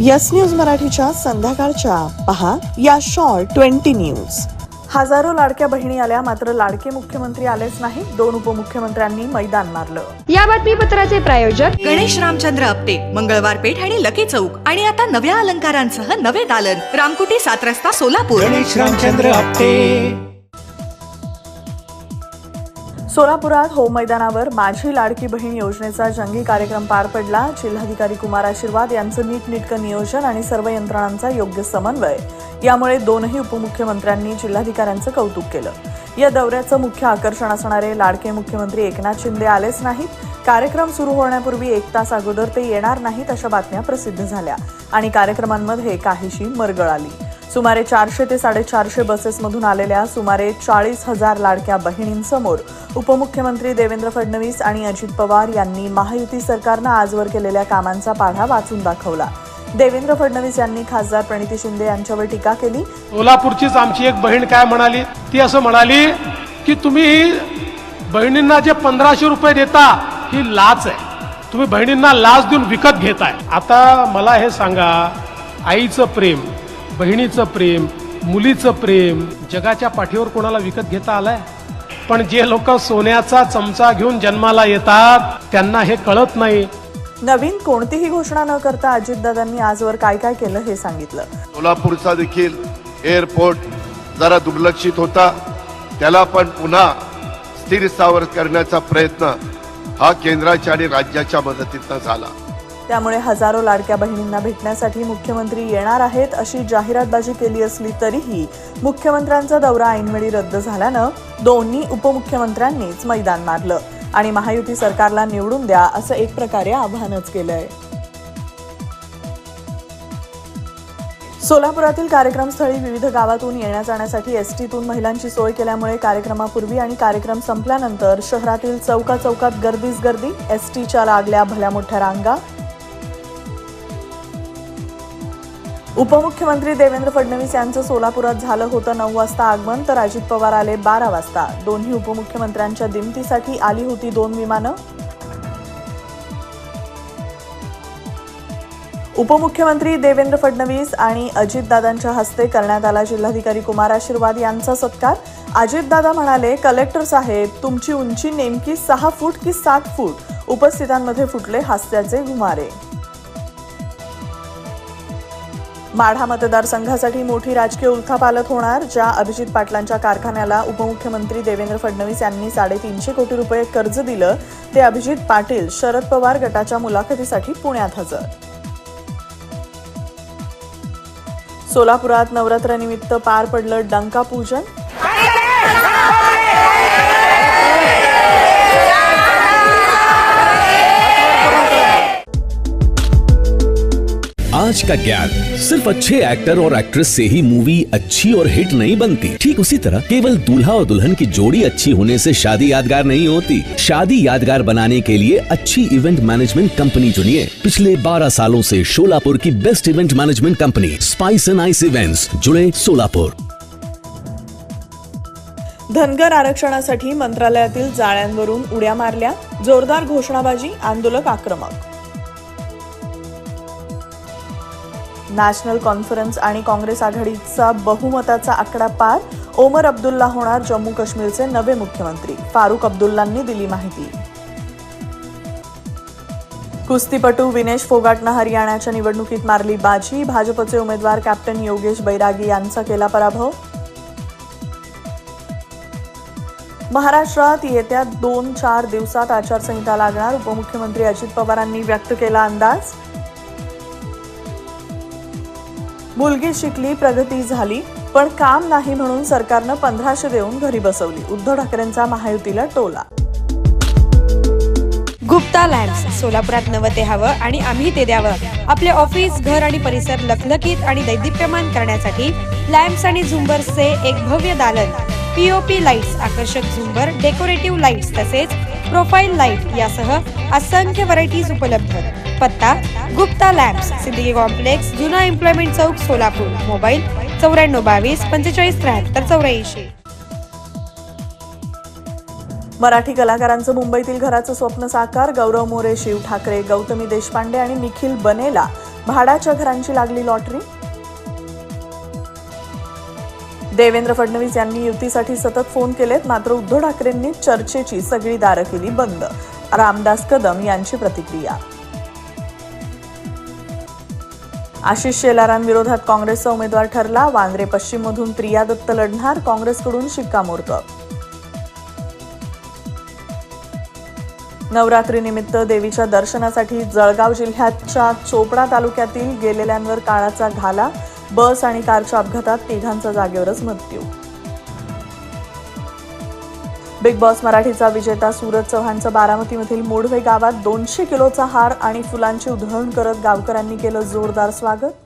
Yes news मराठीच्या संध्याकाळच्या. पहा या शॉर्ट ट्वेंटी न्यूज. हजारो लाडक्या बहिणी आल्या मात्र लाडके मुख्यमंत्री आलेच नाही दोन उपमुख्यमंत्र्यांनी मैदान मारलं. या बातमीपत्राचे प्रायोजक गणेश रामचंद्र आपटे मंगळवार पेठ आणि लकी चौक. आणि आता नव्या अलंकारांसह नवे दालन. रामकुटी सात रस्ता सोलापूर. गणेश रामचंद्र आपटे. सोलापुरात होम मैदानावर माझी लाडकी बहीण योजनेचा जंगी कार्यक्रम पार पडला. जिल्हाधिकारी कुमार आशीर्वाद यांचं नीटनेटकं नियोजन आणि सर्व यंत्रणांचा योग्य समन्वय. यामुळे दोनही उपमुख्यमंत्र्यांनी जिल्हाधिकाऱ्यांचं कौतुक केलं. या दौऱ्याचं मुख्य आकर्षण असणारे लाडके मुख्यमंत्री एकनाथ शिंदे आलेच नाहीत. कार्यक्रम सुरू होण्यापूर्वी एक तास अगोदर ते येणार नाहीत अशा बातम्या प्रसिद्ध झाल्या आणि कार्यक्रमांमध्ये काहीशी मरगळ आली सुमारे चारशे ते साडेचारशे बसेसमधून आलेल्या सुमारे चाळीस हजार लाडक्या बहिणींसमोर उपमुख्यमंत्री देवेंद्र फडणवीस आणि अजित पवार यांनी महायुती सरकारनं आजवर केलेल्या कामांचा पाढा वाचून दाखवला. देवेंद्र फडणवीस यांनी खासदार प्रणिती शिंदे यांच्यावर टीका केली. सोलापूरचीच आमची एक बहीण काय म्हणाली? ती असं म्हणाली की तुम्ही बहिणींना जे पंधराशे रुपये देता ही लाच आहे. तुम्ही बहिणींना लाच देऊन विकत घेताय. आता मला हे सांगा आईचं प्रेम बहिणीचं प्रेम मुलीचं प्रेम जगाच्या पाठीवर कोणाला विकत घेता आलाय? पण जे लोक सोन्याचा चमचा घेऊन जन्माला येतात त्यांना हे कळत नाही. नवीन कोणतीही घोषणा न करता अजितदादांनी आजवर काय काय केलं हे सांगितलं. सोलापूरचा देखील एअरपोर्ट जरा दुर्लक्षित होता. त्याला पण पुन्हा स्थिर स्थावर करण्याचा प्रयत्न हा केंद्राच्या आणि राज्याच्या मदतीतनं झाला. त्यामुळे हजारो लाडक्या बहिणींना भेटण्यासाठी मुख्यमंत्री येणार आहेत अशी जाहिरातबाजी केली असली तरीही मुख्यमंत्र्यांचा दौरा ऐनवेळी रद्द झाल्यानं दोन्ही उपमुख्यमंत्र्यांनीच मैदान मारलं. आणि महायुती सरकारला निवडून द्या असं एक प्रकारे आव्हानच केलंय. सोलापुरातील कार्यक्रमस्थळी विविध गावातून येण्या जाण्यासाठी एसटीतून महिलांची सोय केल्यामुळे कार्यक्रमापूर्वी आणि कार्यक्रम संपल्यानंतर शहरातील चौका चौकात गर्दीच गर्दी एसटीच्या लागल्या भल्या मोठ्या रांगा उपमुख्यमंत्री देवेंद्र फडणवीस यांचं सोलापुरात झालं होतं नऊ वाजता आगमन तर अजित पवार आले बारा वाजता. दोन्ही उपमुख्यमंत्र्यांच्या दिमतीसाठी आली होती दोन विमानं. उपमुख्यमंत्री देवेंद्र फडणवीस आणि अजितदादांच्या हस्ते करण्यात आला जिल्हाधिकारी कुमार आशीर्वाद यांचा सत्कार. अजितदादा म्हणाले कलेक्टर साहेब तुमची उंची नेमकी सहा फूट की सात फूट. उपस्थितांमध्ये फुटले हास्याचे घुमारे. माढा मतदारसंघासाठी मोठी राजकीय उलथापालथ होणार ज्या अभिजित पाटलांच्या कारखान्याला उपमुख्यमंत्री देवेंद्र फडणवीस यांनी साडेतीनशे कोटी रुपये कर्ज दिलं ते अभिजित पाटील शरद पवार गटाच्या मुलाखतीसाठी पुण्यात हजर. सोलापुरात नवरात्रानिमित्त पार पडलं डंका पूजन आज का ज्ञान सिर्फ़ अच्छे एक्टर और एक्ट्रेस से ही मूवी अच्छी और हिट नहीं बनती। ठीक उसी तरह केवल दूल्हा और दुल्हन की जोड़ी अच्छी होने से शादी यादगार नहीं होती। शादी यादगार बनाने के लिए अच्छी इवेंट मैनेजमेंट कंपनी चुनिए। पिछले 12 सालों से शोलापुर की best event management company spice and ice events जुड़े सोलापुर धनगर आरक्षणासाठी मंत्रालयातील जाळ्यांवरून उड्या मारल्या। जोरदार घोषणाबाजी, आंदोलक आक्रमक। नॅशनल कॉन्फरन्स आणि काँग्रेस आघाडीचा बहुमताचा आकडा पार ओमर अब्दुल्ला होणार जम्मू काश्मीरचे नवे मुख्यमंत्री. फारुख अब्दुल्लांनी दिली माहिती. कुस्तीपटू विनेश फोगाटनं हरियाणाच्या निवडणुकीत मारली बाजी. भाजपचे उमेदवार कॅप्टन योगेश बैरागी यांचा केला पराभव. महाराष्ट्रात येत्या दोन चार दिवसात आचारसंहिता लागणार. उपमुख्यमंत्री अजित पवारांनी व्यक्त केला अंदाज. मुलगी शिकली प्रगती झाली पण काम नाही म्हणून सरकारनं पंधराशे देऊन घरी बसवली. उद्धव ठाकरेंचा महायुतीला टोला. गुप्ता लॅम्प्स सोलापुरात नवं ते हवं आणि आम्ही ते द्यावं. आपले ऑफिस घर आणि परिसर लखलखीत आणि दैदिप्यमान करण्यासाठी लॅम्प्स आणि झुंबर्सचे एक भव्य दालन. पीओपी लाईट्स आकर्षक झुंबर डेकोरेटिव्ह लाईट्स तसेच प्रोफाईल लाइट यासह असंख्य व्हरायटीज उपलब्ध. पत्ता गुप्ता लॅम्प्स सिद्दीकी कॉम्प्लेक्स जुना एम्प्लॉयमेंट चौक सोलापूर. मोबाईल चौऱ्याण्णव बावीस पंचेचाळीस त्र्याहत्तर चौऱ्याऐंशी. मराठी कलाकारांचं मुंबईतील घराचं स्वप्न साकार गौरव मोरे शिव ठाकरे गौतमी देशपांडे आणि निखिल बनेला भाडाच्या घरांची लागली लॉटरी? देवेंद्र फडणवीस यांनी युतीसाठी सतत फोन केलेत मात्र उद्धव ठाकरेंनी चर्चेची सगळी दारं केली बंद. रामदास कदम यांची प्रतिक्रिया. आशिष शेलारांविरोधात काँग्रेसचा उमेदवार ठरला. वांद्रे पश्चिममधून प्रिया दत्त लढणार काँग्रेसकडून शिक्कामोर्तब. नवरात्रीनिमित्त देवीच्या दर्शनासाठी जळगाव जिल्ह्याच्या चोपडा तालुक्यातील गेलेल्यांवर काळाचा घाला. बस आणि कारच्या अपघातात तिघांचा जागेवरच मृत्यू. बिग बॉस मराठीचा विजेता सूरज चव्हाणचं बारामतीमधील मोडवे गावात दोनशे किलोचा हार आणि फुलांची उधळण करत गावकऱ्यांनी केलं जोरदार स्वागत.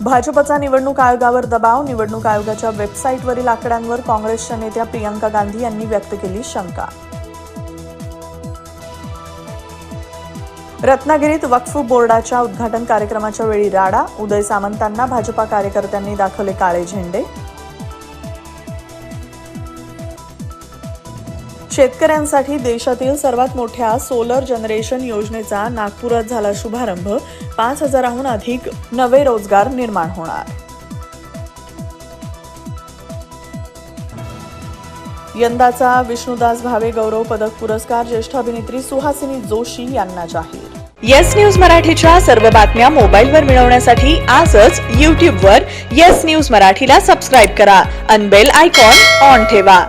भाजपचा निवडणूक आयोगावर दबाव निवडणूक आयोगाच्या वेबसाईटवरील आकड्यांवर काँग्रेसच्या नेत्या प्रियंका गांधी यांनी व्यक्त केली शंका. रत्नागिरीत वक्फ बोर्डाच्या उद्घाटन कार्यक्रमाच्या वेळी राडा उदय सामंतांना भाजपा कार्यकर्त्यांनी दाखवले काळे झेंडे. शेतकऱ्यांसाठी देशातील सर्वात मोठ्या सोलर जनरेशन योजनेचा नागपुरात झाला शुभारंभ. पाच हजाराहून अधिक नवे रोजगार निर्माण होणार. यंदाचा विष्णुदास भावे गौरव पदक पुरस्कार ज्येष्ठ अभिनेत्री सुहासिनी जोशी यांना जाहीर. येस न्यूज मराठीच्या सर्व बातम्या मोबाईलवर मिळवण्यासाठी आजच यूट्यूबवर येस न्यूज मराठीला सबस्क्राईब करा. अनबेल आयकॉन ऑन ठेवा.